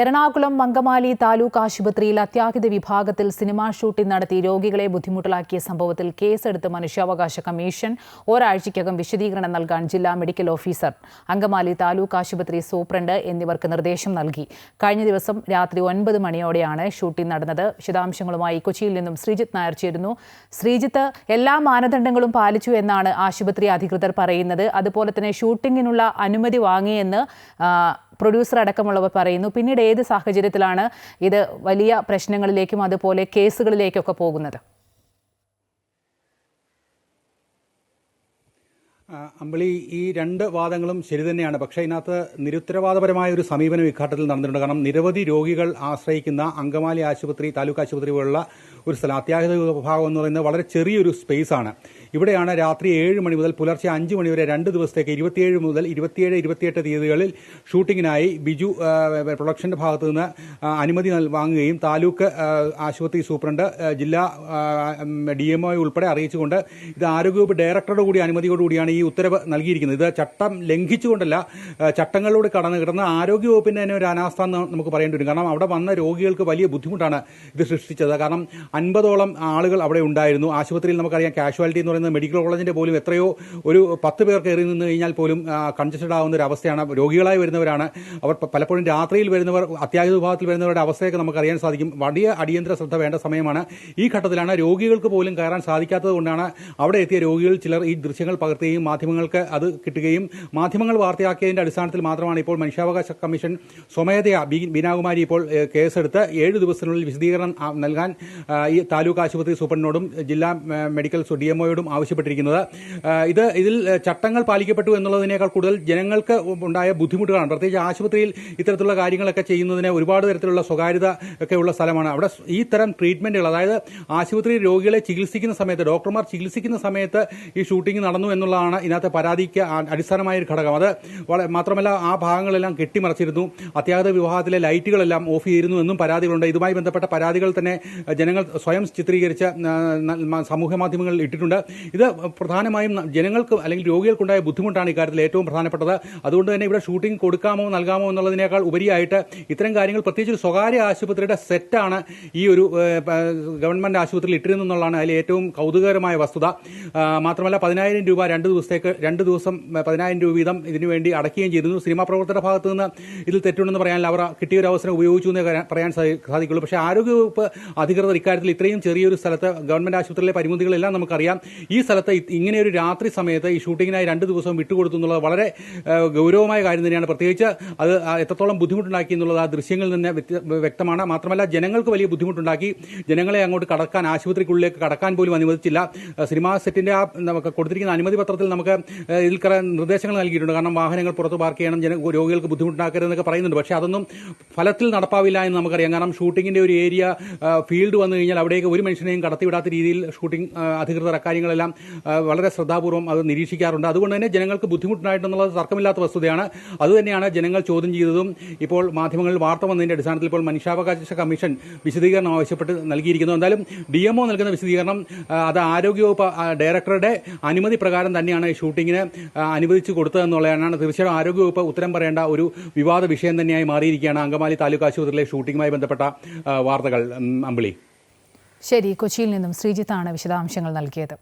എറണാകുളം മങ്കമാലി താലൂക്ക് ആശുപത്രിയിൽ അത്യാഹിത വിഭാഗത്തിൽ സിനിമാ ഷൂട്ടിംഗ് നടത്തി രോഗികളെ ബുദ്ധിമുട്ടിലാക്കിയ സംഭവത്തിൽ കേസെടുത്ത് മനുഷ്യാവകാശ കമ്മീഷൻ ഒരാഴ്ചയ്ക്കകം വിശദീകരണം നൽകാൻ ജില്ലാ മെഡിക്കൽ ഓഫീസർ അങ്കമാലി താലൂക്ക് ആശുപത്രി സൂപ്രണ്ട് എന്നിവർക്ക് നിർദ്ദേശം നൽകി. കഴിഞ്ഞ ദിവസം രാത്രി ഒൻപത് മണിയോടെയാണ് ഷൂട്ടിംഗ് നടന്നത്. വിശദാംശങ്ങളുമായി കൊച്ചിയിൽ നിന്നും ശ്രീജിത്ത് നായർ ചേരുന്നു. ശ്രീജിത്ത് എല്ലാ മാനദണ്ഡങ്ങളും പാലിച്ചു എന്നാണ് ആശുപത്രി അധികൃതർ പറയുന്നത്. അതുപോലെ തന്നെ ഷൂട്ടിങ്ങിനുള്ള അനുമതി വാങ്ങിയെന്ന് പ്രൊഡ്യൂസർ അടക്കമുള്ളവർ പറയുന്നു പിന്നീട് ഏത് സാഹചര്യത്തിലാണ് ഇത് വലിയ പ്രശ്നങ്ങളിലേക്കും അതുപോലെ കേസുകളിലേക്കൊക്കെ പോകുന്നത്? അമ്പിളി ഈ രണ്ട് വാദങ്ങളും ശരി തന്നെയാണ്. പക്ഷേ ഇതിനകത്ത് നിരുത്തരവാദപരമായ ഒരു സമീപനം ഇക്കാട്ടത്തിൽ നടന്നിട്ടുണ്ട്. കാരണം നിരവധി രോഗികൾ ആശ്രയിക്കുന്ന അങ്കമാലി ആശുപത്രി താലൂക്ക് ആശുപത്രി പോലുള്ള ഒരു സ്ഥലം അത്യാഹിത വിഭാഗം എന്ന് പറയുന്നത് വളരെ ചെറിയൊരു സ്പേസ് ആണ് ഇവിടെയാണ് രാത്രി ഏഴ് മണി മുതൽ പുലർച്ചെ അഞ്ച് മണി വരെ രണ്ട് ദിവസത്തേക്ക് ഇരുപത്തിയേഴ് മുതൽ ഇരുപത്തിയേഴ് ഇരുപത്തിയെട്ട് തീയതികളിൽ ഷൂട്ടിങ്ങിനായി ബിജു പ്രൊഡക്ഷന്റെ ഭാഗത്തു നിന്ന് അനുമതി വാങ്ങുകയും താലൂക്ക് ആശുപത്രി സൂപ്രണ്ട് ജില്ലാ ഡി എം ഉൾപ്പെടെ അറിയിച്ചുകൊണ്ട് ഇത് ആരോഗ്യവകുപ്പ് ഡയറക്ടറുടെ കൂടി അനുമതിയോടുകൂടിയാണ് ഈ ഉത്തരവ് നൽകിയിരിക്കുന്നത്. ഇത് ചട്ടം ലംഘിച്ചുകൊണ്ടല്ല ചട്ടങ്ങളിലൂടെ കടന്നു കിടന്ന ആരോഗ്യവകുപ്പിന്റെ തന്നെ ഒരു അനാസ്ഥ എന്ന് നമുക്ക് പറയേണ്ടി വരും. കാരണം അവിടെ വന്ന രോഗികൾക്ക് വലിയ ബുദ്ധിമുട്ടാണ് ഇത് സൃഷ്ടിച്ചത്. കാരണം അൻപതോളം ആളുകൾ അവിടെ ഉണ്ടായിരുന്നു. ആശുപത്രിയിൽ നമുക്കറിയാം കാഷ്വാലിറ്റി എന്ന് പറയുന്നത് മെഡിക്കൽ കോളേജിന്റെ പോലും എത്രയോ ഒരു പത്ത് പേർ കയറി നിന്ന് കഴിഞ്ഞാൽ പോലും കൺജസ്റ്റഡ് ആവുന്ന ഒരു അവസ്ഥയാണ്. രോഗികളായി വരുന്നവരാണ്. അവർ പലപ്പോഴും രാത്രിയിൽ വരുന്നവർ അത്യാഹിത വിഭാഗത്തിൽ വരുന്നവരുടെ അവസ്ഥയൊക്കെ നമുക്ക് അറിയാൻ സാധിക്കും. വലിയ അടിയന്തര ശ്രദ്ധ വേണ്ട സമയമാണ്. ഈ ഘട്ടത്തിലാണ് രോഗികൾക്ക് പോലും കയറാൻ സാധിക്കാത്തത് കൊണ്ടാണ് അവിടെ എത്തിയ രോഗികൾ ചിലർ ഈ ദൃശ്യങ്ങൾ പകർത്തുകയും മാധ്യമങ്ങൾക്ക് അത് കിട്ടുകയും മാധ്യമങ്ങൾ വാർത്തയാക്കിയതിന്റെ അടിസ്ഥാനത്തിൽ മാത്രമാണ് ഇപ്പോൾ മനുഷ്യാവകാശ കമ്മീഷൻ സ്വമേധയാ ബീനാകുമാരി ഇപ്പോൾ കേസെടുത്ത് ഏഴ് ദിവസത്തിനുള്ളിൽ വിശദീകരണം നൽകാൻ ഈ താലൂക്ക് ആശുപത്രി സൂപ്രണ്ടിനോടും ജില്ലാ മെഡിക്കൽ ഡി എംഒയോടും ആവശ്യപ്പെട്ടിരിക്കുന്നത്. ഇത് ഇതിൽ ചട്ടങ്ങൾ പാലിക്കപ്പെട്ടു എന്നുള്ളതിനേക്കാൾ കൂടുതൽ ജനങ്ങൾക്ക് ഉണ്ടായ ബുദ്ധിമുട്ടുകളാണ്. പ്രത്യേകിച്ച് ആശുപത്രിയിൽ ഇത്തരത്തിലുള്ള കാര്യങ്ങളൊക്കെ ചെയ്യുന്നതിന് ഒരുപാട് തരത്തിലുള്ള സ്വകാര്യത ഒക്കെ ഉള്ള സ്ഥലമാണ്. അവിടെ ഈ തരം ട്രീറ്റ്മെന്റുകൾ അതായത് ആശുപത്രി രോഗികളെ ചികിത്സിക്കുന്ന സമയത്ത് ഡോക്ടർമാർ ചികിത്സിക്കുന്ന സമയത്ത് ഈ ഷൂട്ടിംഗ് നടന്നു എന്നുള്ളതാണ് ഇതിനകത്തെ പരാതിക്ക് അടിസ്ഥാനമായ ഒരു ഘടകം. അത് മാത്രമല്ല ആ ഭാഗങ്ങളെല്ലാം കെട്ടിമറച്ചിരുന്നു. അത്യാഹിത വിവാഹത്തിലെ ലൈറ്റുകളെല്ലാം ഓഫ് ചെയ്തിരുന്നു എന്നും പരാതികളുണ്ട്. ഇതുമായി ബന്ധപ്പെട്ട പരാതികൾ തന്നെ ജനങ്ങൾ സ്വയം ചിത്രീകരിച്ച് സമൂഹ മാധ്യമങ്ങളിൽ ഇട്ടിട്ടുണ്ട്. ഇത് പ്രധാനമായും ജനങ്ങൾക്ക് അല്ലെങ്കിൽ രോഗികൾക്കുണ്ടായ ബുദ്ധിമുട്ടാണ് ഇക്കാര്യത്തിൽ ഏറ്റവും പ്രധാനപ്പെട്ടത്. അതുകൊണ്ട് തന്നെ ഇവിടെ ഷൂട്ടിംഗ് കൊടുക്കാമോ നൽകാമോ എന്നുള്ളതിനേക്കാൾ ഉപരിയായിട്ട് ഇത്തരം കാര്യങ്ങൾ പ്രത്യേകിച്ച് ഒരു സ്വകാര്യ ആശുപത്രിയുടെ സെറ്റാണ് ഈ ഒരു ഗവൺമെന്റ് ആശുപത്രിയിൽ ഇട്ടിരുന്നെന്നുള്ളതാണ് അതിൽ ഏറ്റവും കൗതുകകരമായ വസ്തുത. മാത്രമല്ല പതിനായിരം രൂപ രണ്ട് ദിവസത്തേക്ക് രണ്ട് ദിവസം പതിനായിരം രൂപ വീതം ഇതിനുവേണ്ടി അടയ്ക്കുകയും ചെയ്തിരുന്നു. സിനിമാ പ്രവർത്തകരുടെ ഭാഗത്തു നിന്ന് ഇതിൽ തെറ്റുണ്ടെന്ന് പറയാനില്ല അവർ കിട്ടിയ ഒരു അവസരം ഉപയോഗിച്ചു എന്ന് പറയാൻ സാധി- സാധിക്കുള്ളൂ. പക്ഷേ ആരോഗ്യവകുപ്പ് അധികൃതർ ഇക്കാര്യത്തിൽ ഇത്രയും ചെറിയൊരു സ്ഥലത്ത് ഗവൺമെന്റ് ആശുപത്രിയിലെ പരിമിതികളെല്ലാം നമുക്കറിയാം. ഈ സ്ഥലത്ത് ഇങ്ങനെ ഒരു രാത്രി സമയത്ത് ഈ ഷൂട്ടിങ്ങിനായി രണ്ട് ദിവസം വിട്ടുകൊടുത്തു എന്നുള്ളത് വളരെ ഗൗരവമായ കാര്യം തന്നെയാണ്. പ്രത്യേകിച്ച് അത് എത്രത്തോളം ബുദ്ധിമുട്ടുണ്ടാക്കി എന്നുള്ളത് ആ ദൃശ്യങ്ങളിൽ നിന്ന് വ്യക്തമാണ്. മാത്രമല്ല ജനങ്ങൾക്ക് വലിയ ബുദ്ധിമുട്ടുണ്ടാക്കി. ജനങ്ങളെ അങ്ങോട്ട് കടക്കാൻ ആശുപത്രിക്കുള്ളിലേക്ക് കടക്കാൻ പോലും അനുവദിച്ചില്ല. സിനിമാ സെറ്റിന്റെ ആ നമുക്ക് കൊടുത്തിരിക്കുന്ന അനുമതി പത്രത്തിൽ നമുക്ക് ഇതിൽ കുറെ നിർദ്ദേശങ്ങൾ നൽകിയിട്ടുണ്ട്. കാരണം വാഹനങ്ങൾ പുറത്ത് പാർക്ക് ചെയ്യണം ജന രോഗികൾക്ക് ബുദ്ധിമുട്ടുണ്ടാക്കരുതെന്നൊക്കെ പറയുന്നുണ്ട്. പക്ഷേ അതൊന്നും ഫലത്തിൽ നടപ്പാവില്ല എന്ന് നമുക്കറിയാം. കാരണം ഷൂട്ടിങ്ങിന്റെ ഒരു ഏരിയ ഫീൽഡ് വന്നു കഴിഞ്ഞാൽ അവിടേക്ക് ഒരു മനുഷ്യനെയും കടത്തിവിടാത്ത രീതിയിൽ ഷൂട്ടിംഗ് അധികൃതർ അക്കാര്യങ്ങളെല്ലാം ആ, വളരെ ശ്രദ്ധാപൂർവം അത് നിരീക്ഷിക്കാറുണ്ട്. അതുകൊണ്ട് തന്നെ ജനങ്ങൾക്ക് ബുദ്ധിമുട്ടുണ്ടായിട്ടുള്ളത് തർക്കമില്ലാത്ത വസ്തുതയാണ്. അതുതന്നെയാണ് ജനങ്ങൾ ചോദ്യം ചെയ്തതും ഇപ്പോൾ മാധ്യമങ്ങളിൽ വാർത്ത വന്നതിന്റെ അടിസ്ഥാനത്തിൽ ഇപ്പോൾ മനുഷ്യാവകാശ കമ്മീഷൻ വിശദീകരണം ആവശ്യപ്പെട്ട് നൽകിയിരിക്കുന്നു. എന്തായാലും ഡി എംഒ നൽകുന്ന വിശദീകരണം അത് ആരോഗ്യവകുപ്പ് ഡയറക്ടറുടെ അനുമതി പ്രകാരം തന്നെയാണ് ഷൂട്ടിങ്ങിന് അനുവദിച്ചു കൊടുത്തതെന്നുള്ളതാണ് തീർച്ചയായും ആരോഗ്യവകുപ്പ് ഉത്തരം പറയേണ്ട ഒരു വിവാദ വിഷയം തന്നെയായി മാറിയിരിക്കുകയാണ്. അങ്കമാലി താലൂക്ക് ആശുപത്രിയിലെ ഷൂട്ടിങ്ങുമായി ബന്ധപ്പെട്ട വാർത്തകൾ. അമ്പിളി. ശരി കൊച്ചിയിൽ നിന്നും ശ്രീജിത്താണ് വിശദാംശങ്ങൾ നൽകിയത്.